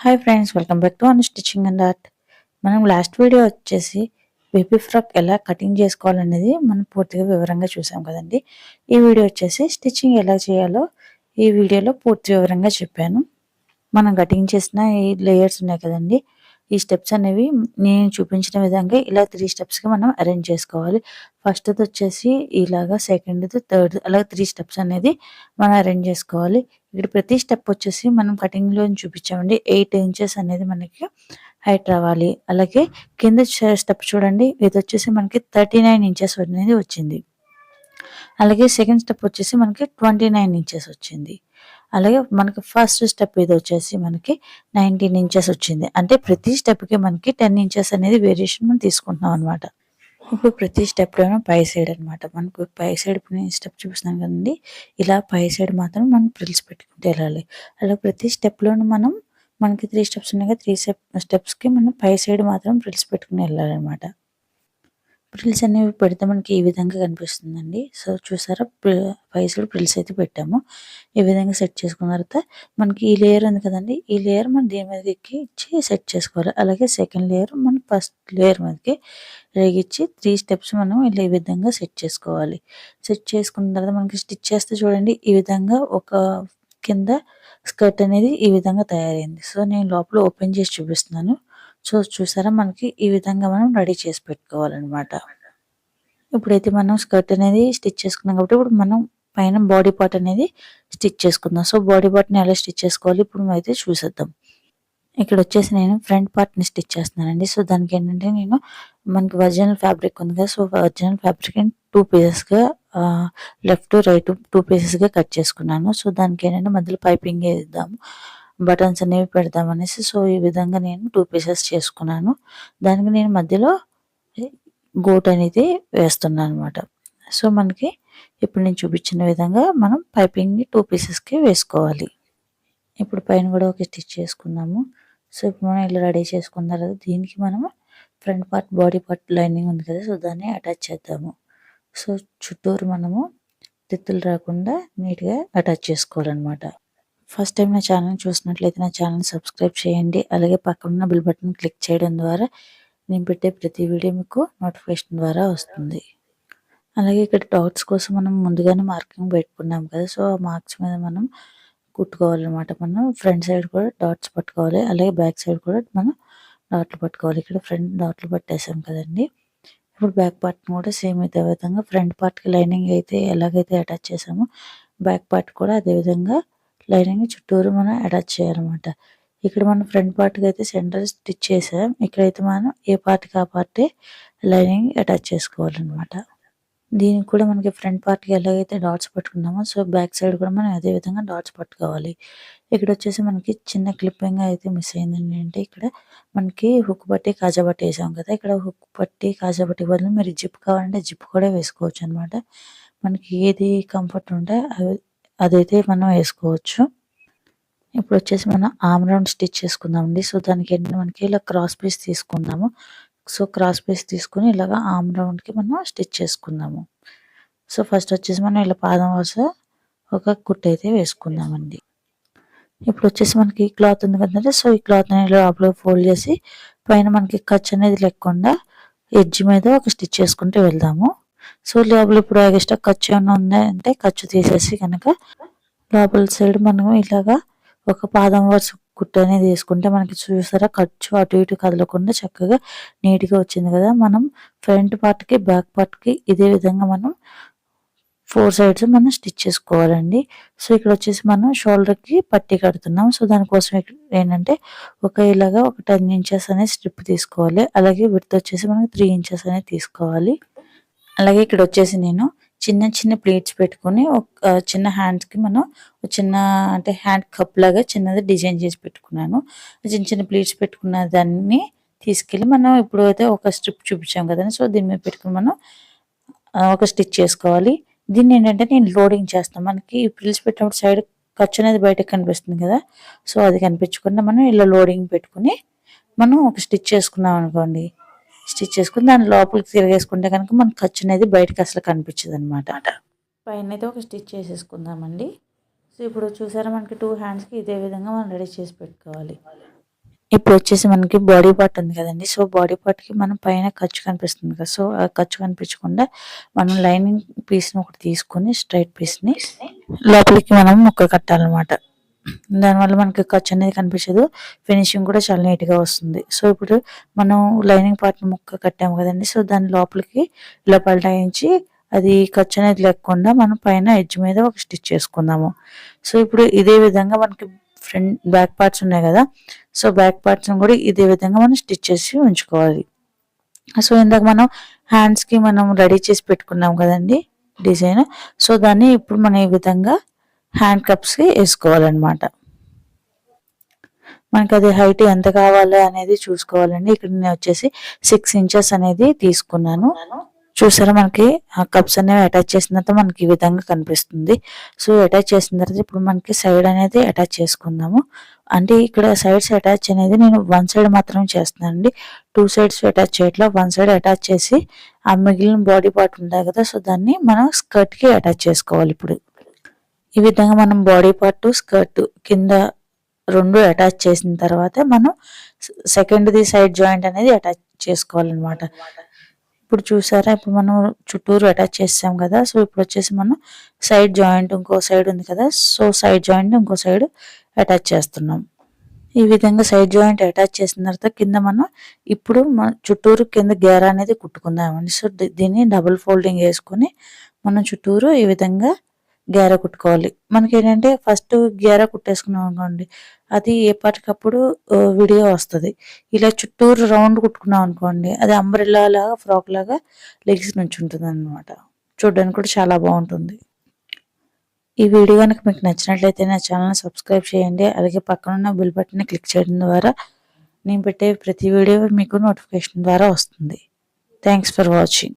Hi friends welcome back to unstitching and art మనం last video వచ్చేసి baby frock ఎలా cutting చేసుకోవాలనేది మనం పూర్తిగా వివరంగా చూసాం కదండి. ఈ వీడియో వచ్చేసి స్టిచ్చింగ్ ఎలా చేయాలో ఈ వీడియోలో పూర్తి వివరంగా చెప్పాను. మనం కటింగ్ చేసిన ఈ లేయర్స్ ఉన్నాయి కదండి. ఈ స్టెప్స్ అనేవి నేను చూపించిన విధంగా ఇలా త్రీ స్టెప్స్గా మనం అరేంజ్ చేసుకోవాలి. ఫస్ట్ది వచ్చేసి ఇలాగా సెకండ్ది థర్డ్ అలా త్రీ స్టెప్స్ అనేది మనం అరేంజ్ చేసుకోవాలి. ఇక్కడ ప్రతి స్టెప్ వచ్చేసి మనం కటింగ్లో చూపించామండి. ఎయిట్ ఇంచెస్ అనేది మనకి హైట్ రావాలి. అలాగే కింద స్టెప్ చూడండి. ఇది వచ్చేసి మనకి థర్టీ నైన్ ఇంచెస్ అనేది వచ్చింది. అలాగే సెకండ్ స్టెప్ వచ్చేసి మనకి ట్వంటీ నైన్ ఇంచెస్ వచ్చింది. అలాగే మనకి ఫస్ట్ స్టెప్ ఇది వచ్చేసి మనకి నైన్టీన్ ఇంచెస్ వచ్చింది. అంటే ప్రతి స్టెప్కి మనకి టెన్ ఇంచెస్ అనేది వేరియేషన్ మనం తీసుకుంటున్నాం అనమాట ఇప్పుడు ప్రతి స్టెప్లోనూ పై సైడ్ అనమాట మనకు పై సైడ్ నేను స్టెప్ చూపిస్తున్నాను కదండి. ఇలా పై సైడ్ మాత్రం మనం ప్రిల్స్ పెట్టుకుంటే వెళ్ళాలి అలా ప్రతి స్టెప్లోనూ మనం మనకి త్రీ స్టెప్స్ ఉన్నాయి కదా త్రీ స్టెప్ స్టెప్స్కి మనం పై సైడ్ మాత్రం ప్రిల్స్ పెట్టుకుని వెళ్ళాలన్నమాట. ప్రిల్స్ అనేవి పెడితే మనకి ఈ విధంగా కనిపిస్తుందండి. సో చూసారా? ఫైవ్ సైడ్ ప్రిల్స్ అయితే పెట్టాము. ఈ విధంగా సెట్ చేసుకున్న తర్వాత మనకి ఈ లేయర్ ఉంది కదండి. ఈ లేయర్ మనం దీని మీద ఎక్కి ఇచ్చి సెట్ చేసుకోవాలి. అలాగే సెకండ్ లేయర్ మనం ఫస్ట్ లేయర్ మీదకి రేగిచ్చి త్రీ స్టెప్స్ మనం ఇలా ఈ విధంగా సెట్ చేసుకోవాలి. సెట్ చేసుకున్న తర్వాత మనకి స్టిచ్ చేస్తే చూడండి ఈ విధంగా ఒక కింద స్కర్ట్ అనేది ఈ విధంగా తయారైంది. సో నేను లోపల ఓపెన్ చేసి చూపిస్తున్నాను. సో చూసారా మనకి ఈ విధంగా మనం రెడీ చేసి పెట్టుకోవాలన్నమాట. ఇప్పుడైతే మనం స్కర్ట్ అనేది స్టిచ్ చేసుకున్నాం కాబట్టి ఇప్పుడు మనం పైన బాడీ పార్ట్ అనేది స్టిచ్ చేసుకుందాం. సో బాడీ పార్ట్ని ఎలా స్టిచ్ చేసుకోవాలి ఇప్పుడు అయితే చూసేద్దాం. ఇక్కడ వచ్చేసి నేను ఫ్రంట్ పార్ట్ని స్టిచ్ చేస్తున్నానండి. సో దానికి ఏంటంటే నేను మనకి ఒరిజినల్ ఫ్యాబ్రిక్ ఉంది కదా సో ఒరిజినల్ ఫ్యాబ్రిక్ టూ పీసెస్గా లెఫ్ట్ రైట్ టూ పీసెస్గా కట్ చేసుకున్నాను. సో దానికి ఏంటంటే మధ్యలో పైపింగ్ వేద్దాము. బటన్స్ అనేవి పెడదాం అనేసి సో ఈ విధంగా నేను టూ పీసెస్ చేసుకున్నాను. దానికి నేను మధ్యలో గోట్ అనేది వేస్తున్నాను అనమాట సో మనకి ఇప్పుడు నేను చూపించిన విధంగా మనం పైపింగ్ని టూ పీసెస్కి వేసుకోవాలి. ఇప్పుడు పైన కూడా ఒక స్టిచ్ చేసుకున్నాము. సో ఇప్పుడు మనం ఇలా రెడీ చేసుకున్న తర్వాత దీనికి మనము front part body part lining ఉంది కదా సో దాన్ని అటాచ్ చేద్దాము. సో చుట్టూరు మనము తిత్తులు రాకుండా నీట్గా అటాచ్ చేసుకోవాలన్నమాట. ఫస్ట్ టైం నా ఛానల్ చూసినట్లయితే నా ఛానల్ సబ్స్క్రైబ్ చేయండి. అలాగే పక్కన బిల్ బటన్ క్లిక్ చేయడం ద్వారా నేను పెట్టే ప్రతి వీడియో మీకు నోటిఫికేషన్ ద్వారా వస్తుంది. అలాగే ఇక్కడ డాట్స్ కోసం మనం ముందుగానే మార్కింగ్ పెట్టుకున్నాం కదా సో ఆ మార్క్స్ మీద మనం కుట్టుకోవాలన్నమాట. మనం ఫ్రంట్ సైడ్ కూడా డాట్స్ పట్టుకోవాలి అలాగే బ్యాక్ సైడ్ కూడా మనం డాట్లు పట్టుకోవాలి. ఇక్కడ ఫ్రంట్ డాట్లు పట్టేసాం కదండి. ఇప్పుడు బ్యాక్ పార్ట్ కూడా సేమ్ ఇదే విధంగా ఫ్రంట్ పార్ట్కి లైనింగ్ అయితే ఎలాగైతే అటాచ్ చేసామో బ్యాక్ పార్ట్ కూడా అదే విధంగా లైనింగ్ చుట్టూరు మనం అటాచ్ చేయాలన్నమాట. ఇక్కడ మనం ఫ్రంట్ పార్ట్కి అయితే సెంటర్ స్టిచ్ చేసాం. ఇక్కడైతే మనం ఏ పార్ట్కి ఆ పార్టే లైనింగ్ అటాచ్ చేసుకోవాలన్నమాట. దీనికి కూడా మనకి ఫ్రంట్ పార్ట్కి ఎలాగైతే డాట్స్ పట్టుకున్నామో సో బ్యాక్ సైడ్ కూడా మనం అదే విధంగా డాట్స్ పట్టుకోవాలి. ఇక్కడ వచ్చేసి మనకి చిన్న క్లిప్పింగ్ అయితే మిస్ అయిందండి అంటే ఇక్కడ మనకి హుక్ పట్టి కాజా పట్టి వేసాం కదా. ఇక్కడ హుక్ పట్టి కాజా పట్టి బదులు మీరు జిప్ కావాలంటే జిప్ కూడా వేసుకోవచ్చు అనమాట మనకి ఏది కంఫర్ట్ ఉంటే అవి అదైతే మనం వేసుకోవచ్చు. ఇప్పుడు వచ్చేసి మనం ఆమ్ రౌండ్ స్టిచ్ చేసుకుందామండి. సో దానికి ఏంటంటే మనకి ఇలా క్రాస్ పీస్ తీసుకుందాము. సో క్రాస్ పీస్ తీసుకుని ఇలాగ ఆమ్ రౌండ్కి మనం స్టిచ్ చేసుకుందాము. సో ఫస్ట్ వచ్చేసి మనం ఇలా పాదం వరుస ఒక కుట్ అయితే వేసుకుందామండి. ఇప్పుడు వచ్చేసి మనకి క్లాత్ ఉంది కదంటే సో ఈ క్లాత్ అనేది లోపల ఫోల్డ్ చేసి పైన మనకి ఖర్చు అనేది లేకుండా ఎడ్జ్ మీద ఒక స్టిచ్ చేసుకుంటూ వెళ్దాము. సో లోపల ఇప్పుడు ఎక్స్ట్రా ఖర్చు ఏమైనా ఉందంటే ఖర్చు తీసేసి కనుక లోపల సైడ్ మనం ఇలాగా ఒక పాదం వరుస గుట్ట అనేది వేసుకుంటే మనకి చూసారా ఖర్చు అటు ఇటు కదలకుండా చక్కగా నీట్గా వచ్చింది కదా. మనం ఫ్రంట్ పార్ట్కి బ్యాక్ పార్ట్కి ఇదే విధంగా మనం ఫోర్ సైడ్స్ మనం స్టిచ్ చేసుకోవాలండి. సో ఇక్కడ వచ్చేసి మనం షోల్డర్కి పట్టి కడుతున్నాం. సో దానికోసం ఏంటంటే ఒక ఇలాగా ఒక టెన్ ఇంచెస్ అనేది స్ట్రిప్ తీసుకోవాలి. అలాగే విడత వచ్చేసి మనకి త్రీ ఇంచెస్ అనేది తీసుకోవాలి. అలాగే ఇక్కడ వచ్చేసి నేను చిన్న చిన్న ప్లేట్స్ పెట్టుకొని ఒక చిన్న హ్యాండ్స్కి మనం చిన్న అంటే హ్యాండ్ కప్ లాగా చిన్నది డిజైన్ చేసి పెట్టుకున్నాను. చిన్న చిన్న ప్లేట్స్ పెట్టుకున్న దాన్ని తీసుకెళ్ళి మనం ఇప్పుడు అయితే ఒక స్ట్రిప్ చూపించాం కదా సో దీని మీద పెట్టుకుని మనం ఒక స్టిచ్ చేసుకోవాలి. దీన్ని ఏంటంటే నేను లోడింగ్ చేస్తాను. మనకి ప్రిల్స్ పెట్టినప్పుడు సైడ్ ఖర్చు అనేది బయటకు కనిపిస్తుంది కదా. సో అది కనిపించకుండా మనం ఇలా లోడింగ్ పెట్టుకుని మనం ఒక స్టిచ్ చేసుకున్నాం అనుకోండి. స్టిచ్ చేసుకుని దాని లోపలికి తిరిగేసుకుంటే కనుక మనకు ఖర్చు అనేది బయటకు అసలు కనిపించదు అనమాట పైన అయితే ఒక స్టిచ్ చేసేసుకుందామండి. సో ఇప్పుడు చూసారా మనకి టూ హ్యాండ్స్కి ఇదే విధంగా మనం రెడీ చేసి పెట్టుకోవాలి. ఇప్పుడు వచ్చేసి మనకి బాడీ పార్ట్ ఉంది కదండి. సో బాడీ పార్ట్కి మనం పైన ఖర్చు కనిపిస్తుంది కదా. సో ఆ ఖర్చు కనిపించకుండా మనం లైనింగ్ పీస్ని ఒకటి తీసుకొని స్ట్రైట్ పీస్ని లోపలికి మనం ముక్క కట్టాలన్నమాట. దానివల్ల మనకి ఖర్చు అనేది కనిపించదు. ఫినిషింగ్ కూడా చాలా నీట్గా వస్తుంది. సో ఇప్పుడు మనం లైనింగ్ పార్ట్ ముక్క కట్టాము కదండి. సో దాని లోపలికి ఇలా పల్టాయించి అది ఖర్చు అనేది లేకుండా మనం పైన ఎడ్జ్ మీద ఒక స్టిచ్ చేసుకుందాము. సో ఇప్పుడు ఇదే విధంగా మనకి ఫ్రంట్ బ్యాక్ పార్ట్స్ ఉన్నాయి కదా. సో బ్యాక్ పార్ట్స్ని కూడా ఇదే విధంగా మనం స్టిచ్ చేసి ఉంచుకోవాలి. సో ఇందాక మనం హ్యాండ్స్కి మనం రెడీ చేసి పెట్టుకున్నాం కదండి డిజైన్ సో దాన్ని ఇప్పుడు మనం ఈ విధంగా హ్యాండ్ కప్స్కి వేసుకోవాలన్నమాట. మనకి అది హైట్ ఎంత కావాలి అనేది చూసుకోవాలండి. ఇక్కడ నేను వచ్చేసి సిక్స్ ఇంచెస్ అనేది తీసుకున్నాను. చూసారా మనకి ఆ కప్స్ అనేవి అటాచ్ చేసిన తర్వాత మనకి ఈ విధంగా కనిపిస్తుంది. సో అటాచ్ చేసిన తర్వాత ఇప్పుడు మనకి సైడ్ అనేది అటాచ్ చేసుకుందాము. అంటే ఇక్కడ సైడ్స్ అటాచ్ అనేది నేను వన్ సైడ్ మాత్రం చేస్తున్నానండి టూ సైడ్స్ అటాచ్ చేయట్లా. వన్ సైడ్ అటాచ్ చేసి ఆ మిగిలిన బాడీ పార్ట్ ఉంటాయి కదా. సో దాన్ని మనం స్కర్ట్కి అటాచ్ చేసుకోవాలి ఇప్పుడు. ఈ విధంగా మనం బాడీ పార్ట్ స్కర్ట్ కింద రెండు అటాచ్ చేసిన తర్వాత మనం సెకండ్ ది సైడ్ జాయింట్ అనేది అటాచ్ చేసుకోవాలన్నమాట. ఇప్పుడు చూసారా ఇప్పుడు మనం చుట్టూరు అటాచ్ చేసాం కదా సో ఇప్పుడు వచ్చేసి మనం సైడ్ జాయింట్ ఇంకో సైడ్ ఉంది కదా సో సైడ్ జాయింట్ ఇంకో సైడ్ అటాచ్ చేస్తున్నాం. ఈ విధంగా సైడ్ జాయింట్ అటాచ్ చేసిన తర్వాత కింద మనం ఇప్పుడు మన చుట్టూరు కింద గేర అనేది కుట్టుకుందామండి. సో దీన్ని డబుల్ ఫోల్డింగ్ వేసుకొని మనం చుట్టూరు ఈ విధంగా గేర కుట్టుకోవాలి. మనకి ఏంటంటే ఫస్ట్ గేర కుట్టేసుకున్నాం అనుకోండి అది ఏ పాటికప్పుడు విడిగా వస్తుంది. ఇలా చుట్టూరు రౌండ్ కుట్టుకున్నాం అనుకోండి అది అంబ్రెల్లా లాగా ఫ్రాక్ లాగా లెగ్స్ నుంచి ఉంటుంది అనమాట చూడడానికి కూడా చాలా బాగుంటుంది. ఈ వీడియో కనుక మీకు నచ్చినట్లయితే నా ఛానల్ని సబ్స్క్రైబ్ చేయండి. అలాగే పక్కన ఉన్న బటన్ని క్లిక్ చేయడం ద్వారా నేను పెట్టే ప్రతి వీడియో మీకు నోటిఫికేషన్ ద్వారా వస్తుంది. Thanks for watching.